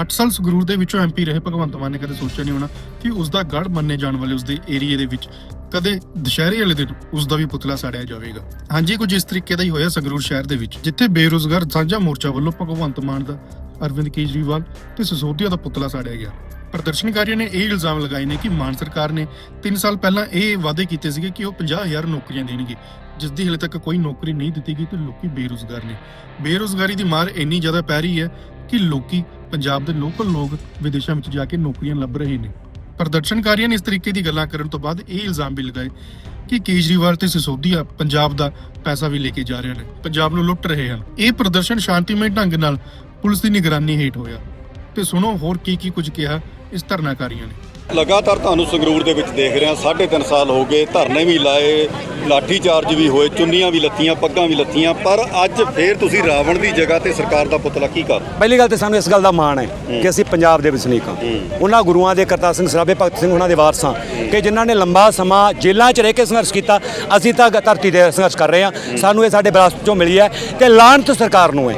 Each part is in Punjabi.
8 ਸਾਲ ਸੰਗਰੂਰ ਦੇ ਵਿੱਚੋਂ ਐਮਪੀ ਰਹੇ ਭਗਵੰਤ ਮਾਨ ਨੇ ਕਦੇ ਸੋਚਿਆ ਨਹੀਂ ਹੋਣਾ ਕਿ ਉਸ ਦਾ ਗੜ ਮੰਨੇ ਜਾਣ ਵਾਲੇ ਉਸ ਦੇ ਏਰੀਏ ਦੇ ਵਿੱਚ ਕਦੇ ਦੁਸ਼ਹਿਰੇ ਵਾਲੇ ਦਿਨ ਉਸ ਦਾ ਵੀ ਪੁਤਲਾ ਸਾੜਿਆ ਜਾਵੇਗਾ। ਹਾਂਜੀ, ਕੁਝ ਇਸ ਤਰੀਕੇ ਦਾ ਹੀ ਹੋਇਆ ਸੰਗਰੂਰ ਸ਼ਹਿਰ ਦੇ ਵਿੱਚ, ਜਿੱਥੇ ਬੇਰੋਜ਼ਗਾਰ ਸਾਂਝਾ ਮੋਰਚਾ ਵੱਲੋਂ ਭਗਵੰਤ ਮਾਨ ਦਾ ਅਰਵਿੰਦ ਕੇਜਰੀਵਾਲ ਤੇ ਸਿਸੋਦੀਆ ਦਾ ਪੁਤਲਾ ਸਾੜਿਆ ਗਿਆ। ਪ੍ਰਦਰਸ਼ਨਕਾਰੀਆਂ ਨੇ ਇਹ ਇਲਜ਼ਾਮ ਲਗਾਏ ਨੇ ਕਿ ਮਾਨ ਸਰਕਾਰ ਨੇ 3 ਸਾਲ ਪਹਿਲਾਂ ਇਹ ਵਾਅਦੇ ਕੀਤੇ ਸੀਗੇ ਕਿ ਉਹ 50000 ਨੌਕਰੀਆਂ ਦੇਣਗੇ ਜਿਸ ਦੀ ਹਲੇ ਤੱਕ ਕੋਈ ਨੌਕਰੀ ਨਹੀਂ ਦਿੱਤੀ ਗਈ ਤੇ ਲੋਕੀ ਬੇਰੁਜ਼ਗਾਰ ਨੇ। ਬੇਰੁਜ਼ਗਾਰੀ ਦੀ ਮਾਰ ਇੰਨੀ ਜ਼ਿਆਦਾ ਪੈ ਰਹੀ ਹੈ ਕਿ ਲੋਕੀ ਪੰਜਾਬ ਦੇ ਲੋਕਲ ਲੋਕ ਵਿਦੇਸ਼ਾਂ ਵਿੱਚ ਜਾ ਕੇ ਨੌਕਰੀਆਂ ਲੱਭ ਰਹੇ ਨੇ। ਪ੍ਰਦਰਸ਼ਨਕਾਰੀਆਂ ਨੇ ਇਸ ਤਰੀਕੇ ਦੀ ਗੱਲਾਂ ਕਰਨ ਤੋਂ ਬਾਅਦ ਇਹ ਇਲਜ਼ਾਮ ਵੀ ਲਗਾਏ ਕਿ ਕੇਜਰੀਵਾਲ ਤੇ ਸਿਸੋਦੀਆ ਪੰਜਾਬ ਦਾ ਪੈਸਾ ਵੀ ਲੈ ਕੇ ਜਾ ਰਹੇ ਨੇ। ਪੰਜਾਬ ਨੂੰ ਲੁੱਟ ਰਹੇ ਹਨ। ਇਹ ਪ੍ਰਦਰਸ਼ਨ ਸ਼ਾਂਤੀਮਈ ਢੰਗ ਨਾਲ ਪੁਲਿਸ ਦੀ ਨਿਗਰਾਨੀ ਹੇਠ ਹੋਇਆ। ਤੇ ਸੁਣੋ ਹੋਰ ਕੀ ਕੀ ਕੁਝ ਕਿਹਾ ਇਸ ਧਰਨਾਕਾਰੀਆਂ ਨੇ। ਲਗਾਤਾਰ ਤੁਹਾਨੂੰ ਸੰਗਰੂਰ ਦੇ ਵਿੱਚ ਦੇਖ ਰਿਹਾ ਸਾਢੇ ਤਿੰਨ ਸਾਲ ਹੋ ਗਏ ਧਰਨੇ ਵੀ ਲਾਏ ਲਾਠੀ ਚਾਰਜ ਵੀ ਹੋਏ ਚੁੰਨੀਆਂ ਵੀ ਲੱਤੀਆਂ ਪੱਗਾਂ ਵੀ ਲੱਤੀਆਂ ਪਰ ਅੱਜ ਫੇਰ ਤੁਸੀਂ ਰਾਵਣ ਦੀ ਜਗ੍ਹਾ ਤੇ ਸਰਕਾਰ ਦਾ ਪੁਤਲਾ ਕੀ ਕਰ ਪਹਿਲੀ ਗੱਲ ਤੇ ਸਾਨੂੰ ਇਸ ਗੱਲ ਦਾ ਮਾਣ ਹੈ ਕਿ ਅਸੀਂ ਪੰਜਾਬ ਦੇ ਵਸਨੀਕ ਹਾਂ। ਉਹਨਾਂ ਗੁਰੂਆਂ ਦੇ ਕਰਤਾਰ ਸਿੰਘ ਸਰਾਭੇ ਭਗਤ ਸਿੰਘ ਉਹਨਾਂ ਦੇ ਵਾਰਸਾਂ ਕਿ ਜਿਨ੍ਹਾਂ ਨੇ ਲੰਬਾ ਸਮਾਂ ਜੇਲ੍ਹਾਂ 'ਚ ਰਹਿ ਕੇ ਸੰਘਰਸ਼ ਕੀਤਾ ਅਸੀਂ ਤਾਂ ਧਰਤੀ ਤੇ ਸੰਘਰਸ਼ ਕਰ ਰਹੇ ਹਾਂ। ਸਾਨੂੰ ਇਹ ਸਾਡੇ ਵਿਰਾਸਤ 'ਚੋਂ ਮਿਲੀ ਹੈ ਕਿ ਲਾਹਨਤ ਸਰਕਾਰ ਨੂੰ ਹੈ।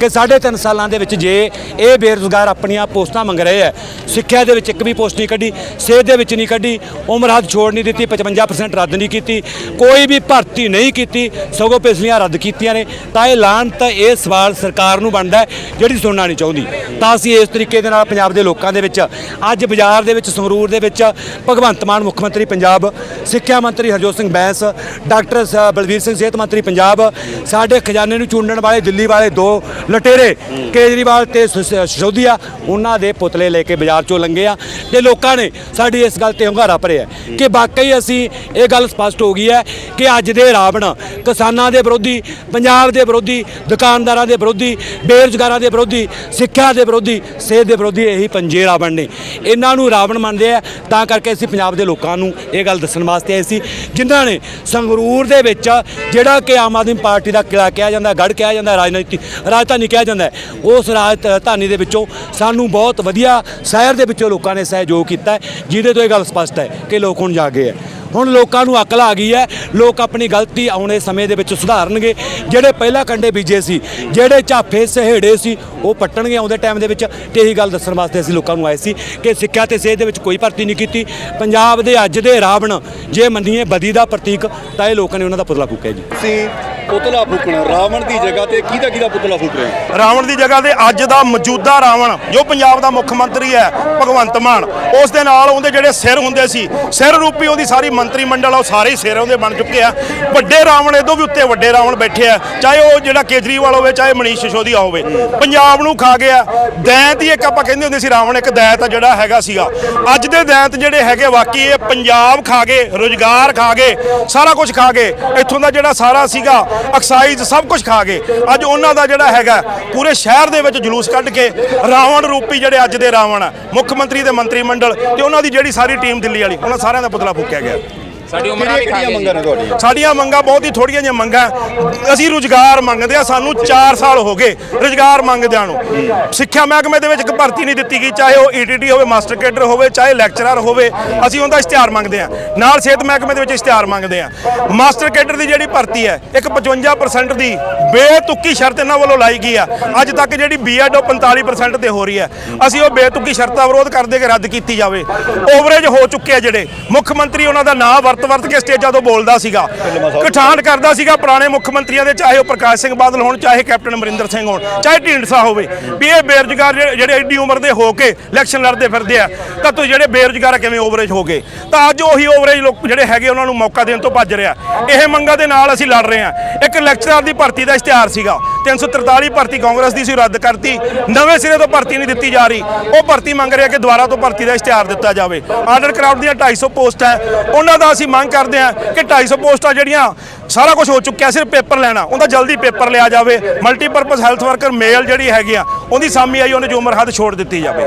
ਕਿ ਸਾਢੇ ਤਿੰਨ ਸਾਲਾਂ ਦੇ ਵਿੱਚ ਜੇ ਇਹ ਬੇਰੁਜ਼ਗਾਰ ਆਪਣੀਆਂ ਪੋਸਟਾਂ ਮੰਗ ਰਹੇ ਹੈ ਸਿੱਖਿਆ ਦੇ ਵਿੱਚ ਇੱਕ ਵੀ ਪੋਸਟ ਨਹੀਂ ਕੱਢੀ ਸਿਹਤ ਦੇ ਵਿੱਚ ਨਹੀਂ ਕੱਢੀ, ਉਮਰ ਹੱਦ ਛੋੜ ਨਹੀਂ ਦਿੱਤੀ 55% ਰੱਦ ਨਹੀਂ ਕੀਤੀ, ਕੋਈ ਵੀ ਭਰਤੀ ਨਹੀਂ ਕੀਤੀ, ਸਗੋਂ ਪਿਛਲੀਆਂ ਰੱਦ ਕੀਤੀਆਂ ਨੇ। ਤਾਂ ਇਹ ਲਾਹਨਤ ਇਹ ਸਵਾਲ ਸਰਕਾਰ ਨੂੰ ਬਣਦਾ ਜਿਹੜੀ ਸੁਣਨਾ ਨਹੀਂ ਚਾਹੁੰਦੀ। ਤਾਂ ਅਸੀਂ ਇਸ ਤਰੀਕੇ ਦੇ ਨਾਲ ਪੰਜਾਬ ਦੇ ਲੋਕਾਂ ਦੇ ਵਿੱਚ, ਅੱਜ ਬਾਜ਼ਾਰ ਦੇ ਵਿੱਚ, ਸੰਗਰੂਰ ਦੇ ਵਿੱਚ, ਭਗਵੰਤ ਮਾਨ ਮੁੱਖ ਮੰਤਰੀ ਪੰਜਾਬ, ਸਿੱਖਿਆ ਮੰਤਰੀ ਹਰਜੋਤ ਸਿੰਘ ਬੈਂਸ, ਡਾਕਟਰ ਸ- ਬਲਵੀਰ ਸਿੰਘ ਸਿਹਤ ਮੰਤਰੀ ਪੰਜਾਬ, ਸਾਡੇ ਖਜ਼ਾਨੇ ਨੂੰ ਚੂੰਡਣ ਵਾਲੇ ਦਿੱਲੀ ਵਾਲੇ ਦੋ ਲਟੇਰੇ, ਕੇਜਰੀਵਾਲ ਤੇ ਸ- ਸਿਸੋਦੀਆ ਉਹਨਾਂ ਦੇ ਪੁਤਲੇ ਲੈ ਕੇ ਬਾਜ਼ਾਰ ਚੋਂ ਲੰਘੇ ਆ। ਤੇ ਲੋਕਾਂ ਨੇ ਸਾਡੀ ਇਸ ਗੱਲ ਤੇ ਹੰਗਾਰਾ ਭਰਿਆ ਕਿ ਵਾਕਈ ਅਸੀਂ ਇਹ ਗੱਲ ਸਪਸ਼ਟ ਹੋ ਗਈ ਹੈ ਕਿ ਅੱਜ ਦੇ ਰਾਵਣ ਕਿਸਾਨਾਂ ਦੇ ਵਿਰੋਧੀ, ਪੰਜਾਬ ਦੇ ਵਿਰੋਧੀ, ਦੁਕਾਨਦਾਰਾਂ ਦੇ ਵਿਰੋਧੀ, ਬੇਰੁਜ਼ਗਾਰਾਂ ਦੇ ਵਿਰੋਧੀ, ਸਿੱਖਿਆ ਦੇ ਵਿਰੋਧੀ, ਸਿਹਤ ਦੇ ਵਿਰੋਧੀ ਇਹੀ ਪੰਜੇ ਰਾਵਣ ਨੇ। ਇਹਨਾਂ ਨੂੰ ਰਾਵਣ ਮੰਨਦੇ ਆ, ਤਾਂ ਕਰਕੇ ਅਸੀਂ ਪੰਜਾਬ ਦੇ ਲੋਕਾਂ ਨੂੰ ਇਹ ਗੱਲ ਦੱਸਣ ਵਾਸਤੇ ਆਏ ਸੀ, ਜਿਨ੍ਹਾਂ ਨੇ ਸੰਗਰੂਰ ਦੇ ਵਿੱਚ ਜਿਹੜਾ ਕਿ ਆਮ ਆਦਮੀ ਪਾਰਟੀ ਦਾ ਕਿਲਾ ਕਿਹਾ ਜਾਂਦਾ ਗੜ ਕਿਹਾ ਜਾਂਦਾ, ਰਾਜਨੀਤੀ, ਰਾਜਧਾਨੀ ਕਿਹਾ ਜਾਂਦਾ ਉਸ ਰਾਜਧਾਨੀ ਦੇ ਵਿੱਚੋਂ ਸਾਨੂੰ ਬਹੁਤ ਵਧੀਆ ਸ਼ਹਿਰ ਦੇ ਵਿੱਚੋਂ ਲੋਕਾਂ ਨੇ ਸਹਿਯੋਗ ਕੀਤਾ। ਹੈ, ਜਿਹਦੇ ਤੋਂ ਇਹ ਗੱਲ ਸਪਸ਼ਟ ਹੈ ਕਿ ਲੋਕ ਹੁਣ ਜਾਗੇ ਹੈ। ਹੁਣ ਲੋਕਾਂ ਨੂੰ ਅਕਲ ਆ ਗਈ ਹੈ ਲੋਕ ਆਪਣੀ ਗਲਤੀ ਆਉਣੇ ਸਮੇਂ ਦੇ ਵਿੱਚ ਸੁਧਾਰਨਗੇ। ਜਿਹੜੇ ਪਹਿਲਾਂ ਕੰਡੇ ਬੀਜੇ ਸੀ ਜਿਹੜੇ ਝਾਫੇ ਸਹੇੜੇ ਸੀ ਉਹ ਪੱਟਣਗੇ ਆਉਂਦੇ ਟਾਈਮ ਦੇ ਵਿੱਚ। ਤੇ ਇਹੀ ਗੱਲ ਦੱਸਣ ਵਾਸਤੇ ਅਸੀਂ ਲੋਕਾਂ ਨੂੰ ਆਏ ਸੀ ਕਿ ਸਿੱਖਿਆ ਤੇ ਸਿਹਤ ਦੇ ਵਿੱਚ ਕੋਈ ਭਰਤੀ ਨਹੀਂ ਕੀਤੀ। ਪੰਜਾਬ ਦੇ ਅੱਜ ਦੇ ਰਾਵਣ ਜੇ ਮੰਨੀਏ ਬਦੀ ਦਾ ਪ੍ਰਤੀਕ ਤਾਂ ਇਹ ਲੋਕਾਂ ਨੇ ਉਹਨਾਂ ਦਾ ਪੁਤਲਾ ਫੂਕਿਆ ਜੀ। ਤੁਸੀਂ ਪੁਤਲਾ ਫੂਕਣਾ, ਰਾਵਣ ਦੀ ਜਗ੍ਹਾ ਤੇ ਕਿਹਦਾ ਕਿਹਦਾ ਪੁਤਲਾ ਫੂਕ ਰਹੇ? ਹੋ ਰਾਵਣ ਦੀ ਜਗ੍ਹਾ ਤੇ ਅੱਜ ਦਾ ਮੌਜੂਦਾ ਰਾਵਣ, ਜੋ ਪੰਜਾਬ ਦਾ ਮੁੱਖ ਮੰਤਰੀ ਹੈ, ਭਗਵੰਤ ਮਾਨ, ਉਸ ਦੇ ਨਾਲ ਉਹਦੇ ਜਿਹੜੇ ਸਿਰ ਹੁੰਦੇ ਸੀ, ਸਿਰ ਰੂਪੀ ਉਹਦੀ ਸਾਰੀ ਮੰਤਰੀ ਮੰਡਲ ਆ, ਉਹ ਸਾਰੇ ਹੀ ਸਿਰ ਉਹਦੇ ਬਣ ਚੁੱਕੇ ਆ। ਵੱਡੇ ਰਾਵਣ ਇਹਦੋਂ ਵੀ ਉੱਤੇ ਵੱਡੇ ਰਾਵਣ ਬੈਠੇ ਆ, ਚਾਹੇ ਉਹ ਜਿਹੜਾ ਕੇਜਰੀਵਾਲ ਹੋਵੇ, ਚਾਹੇ ਮਨੀਸ਼ ਸਿਸੋਦੀਆ ਹੋਵੇ। ਪੰਜਾਬ ਨੂੰ ਖਾ ਗਿਆ। ਦੈਂਤ ਹੀ ਇੱਕ ਆਪਾਂ ਕਹਿੰਦੇ ਹੁੰਦੇ ਸੀ ਰਾਵਣ, ਇੱਕ ਦੈਂਤ ਜਿਹੜਾ ਹੈਗਾ ਸੀਗਾ। ਅੱਜ ਦੇ ਦੈਂਤ ਜਿਹੜੇ ਹੈਗੇ ਵਾਕਈ ਇਹ ਪੰਜਾਬ ਖਾ ਗਏ, ਰੋਜ਼ਗਾਰ ਖਾ ਗਏ, ਸਾਰਾ ਕੁਝ ਖਾ ਗਏ। ਇੱਥੋਂ ਦਾ ਜਿਹੜਾ ਸਾਰਾ ਸੀਗਾ ਐਕਸਾਈਜ਼ ਸਭ ਕੁਝ ਖਾ ਗਏ। ਅੱਜ ਉਹਨਾਂ ਦਾ ਜਿਹੜਾ ਹੈਗਾ, ਪੂਰੇ ਸ਼ਹਿਰ ਦੇ ਵਿੱਚ ਜਲੂਸ ਕੱਢ ਕੇ ਰਾਵਣ ਰੂਪੀ ਜਿਹੜੇ ਅੱਜ ਦੇ ਰਾਵਣ ਆ, ਮੁੱਖ ਮੰਤਰੀ ਤੇ ਮੰਤਰੀ ਮੰਡਲ ਤੇ ਉਹਨਾਂ ਦੀ ਜਿਹੜੀ ਸਾਰੀ ਟੀਮ ਦਿੱਲੀ ਵਾਲੀ, ਉਹਨਾਂ ਸਾਰਿਆਂ ਦਾ ਪੁਤਲਾ ਫੂਕਿਆ ਗਿਆ। ਸਾਡੀ ਉਮਰਾਂ ਵੀ ਖਾ ਮੰਗਾਂ ਨੇ ਤੁਹਾਡੀਆਂ? ਸਾਡੀਆਂ ਮੰਗਾਂ ਬਹੁਤ ਹੀ ਥੋੜੀਆਂ ਜਿਹੀਆਂ ਮੰਗਾਂ ਅਸੀਂ ਰੁਜ਼ਗਾਰ ਮੰਗਦੇ ਆ ਸਾਨੂੰ 4 ਸਾਲ ਹੋ ਗਏ ਰੁਜ਼ਗਾਰ ਮੰਗਦਿਆਂ ਨੂੰ। ਸਿੱਖਿਆ ਮਹਿਕਮੇ ਦੇ ਵਿੱਚ ਇੱਕ ਭਰਤੀ ਨਹੀਂ ਦਿੱਤੀ ਗਈ ਚਾਹੇ ਉਹ ਈਟੀਟੀ ਹੋਵੇ ਮਾਸਟਰ ਕੇਡਰ ਹੋਵੇ ਚਾਹੇ ਲੈਕਚਰਰ ਹੋਵੇ ਅਸੀਂ ਉਹਦਾ ਇਸ਼ਤਿਹਾਰ ਮੰਗਦੇ ਆ ਨਾਲ ਸਿਹਤ ਮਹਿਕਮੇ ਦੇ ਵਿੱਚ ਇਸ਼ਤਿਹਾਰ ਮੰਗਦੇ ਆ ਮਾਸਟਰ ਕੇਡਰ ਦੀ ਜਿਹੜੀ ਭਰਤੀ ਹੈ ਇੱਕ 55% ਦੀ ਬੇਤੁਕੀ ਸ਼ਰਤ ਇਹਨਾਂ ਵੱਲੋਂ ਲਾਈ ਗਈ ਆ। ਅੱਜ ਤੱਕ ਜਿਹੜੀ ਬੀਐਡ ਉਹ 45% ਤੇ ਹੋ ਰਹੀ ਹੈ। ਅਸੀਂ ਉਹ ਬੇਤੁਕੀ ਸ਼ਰਤਾਂ ਵਿਰੋਧ ਕਰਦੇ ਕਿ ਰੱਦ ਕੀਤੀ ਜਾਵੇ। ਓਵਰੇਜ ਹੋ ਚੁੱਕੇ ਆ ਜਿਹੜੇ। ਮੁੱਖ ਮੰਤਰੀ ਉਹਨਾਂ ਦਾ ਨਾਂ ਵਰਤ ਵਰਤ ਕੇ ਸਟੇਜਾਂ ਤੋਂ ਬੋਲਦਾ ਸੀਗਾ। ਕਠਾਂਡ ਕਰਦਾ ਸੀਗਾ ਪੁਰਾਣੇ ਮੁੱਖ ਮੰਤਰੀਆਂ ਦੇ, ਚਾਹੇ ਉਹ ਪ੍ਰਕਾਸ਼ ਸਿੰਘ ਬਾਦਲ ਹੋਣ, ਚਾਹੇ ਕੈਪਟਨ ਅਮਰਿੰਦਰ ਸਿੰਘ ਹੋਣ, ਚਾਹੇ ਢੀਂਡਸਾ ਹੋਵੇ। ਵੀ ਇਹ ਬੇਰੁਜ਼ਗਾਰ ਜਿਹੜੇ- ਜਿਹੜੇ ਐਡੀ ਉਮਰ ਦੇ ਹੋ ਕੇ ਇਲੈਕਸ਼ਨ ਲੜਦੇ ਫਿਰਦੇ ਆ, ਤਾਂ ਤੁਸੀਂ ਜਿਹੜੇ ਬੇਰੁਜ਼ਗਾਰ ਕਿਵੇਂ ਓਵਰੇਜ ਹੋ ਗਏ? ਤਾਂ ਅੱਜ ਉਹੀ ਓਵਰੇਜ ਲੋਕ ਜਿਹੜੇ ਹੈਗੇ ਉਹਨਾਂ ਨੂੰ ਮੌਕਾ ਦੇਣ ਤੋਂ ਭੱਜ ਰਿਹਾ ਇਹ ਮੰਗਾਂ ਦੇ ਨਾਲ ਅਸੀਂ ਲੜ ਰਹੇ ਹਾਂ ਇੱਕ ਲੈਕਚਰਰ ਦੀ ਭਰਤੀ ਦਾ ਇਸ਼ਤਿਹਾਰ ਸੀਗਾ। 343 ਭਰਤੀ ਕਾਂਗਰਸ ਦੀ ਸੀ ਰੱਦ ਕਰਤੀ। ਨਵੇਂ ਸਿਰੇ ਤੋਂ ਭਰਤੀ ਨਹੀਂ ਦਿੱਤੀ ਜਾ ਰਹੀ। ਉਹ ਭਰਤੀ ਮੰਗ ਰਿਹਾ ਕਿ ਦੁਬਾਰਾ ਤੋਂ ਭਰਤੀ ਦਾ ਇਸ਼ਤਿਹਾਰ ਦਿੱਤਾ ਜਾਵੇ। ਆਰਡਰ ਕਰਾਊਡ ਦੀਆਂ 250 ਪੋਸਟ ਹੈ। ਉਹਨਾਂ ਦਾ ਅਸੀਂ ਮੰਗ ਕਰਦੇ ਹਾਂ ਕਿ 250 ਪੋਸਟਾਂ ਜਿਹੜੀਆਂ ਸਾਰਾ ਕੁਝ ਹੋ ਚੁੱਕਿਆ, ਸਿਰਫ ਪੇਪਰ ਲੈਣਾ, ਉਹਦਾ ਜਲਦੀ ਪੇਪਰ ਲਿਆ ਜਾਵੇ। ਮਲਟੀਪਰਪਸ ਹੈਲਥ ਵਰਕਰ ਮੇਲ ਜਿਹੜੀ ਹੈਗੀ ਆ, ਉਹਦੀ ਸਾਮੀ ਆਈ, ਉਹਨੇ ਜੋ ਉਮਰ ਹੱਦ ਛੋੜ ਦਿੱਤੀ ਜਾਵੇ।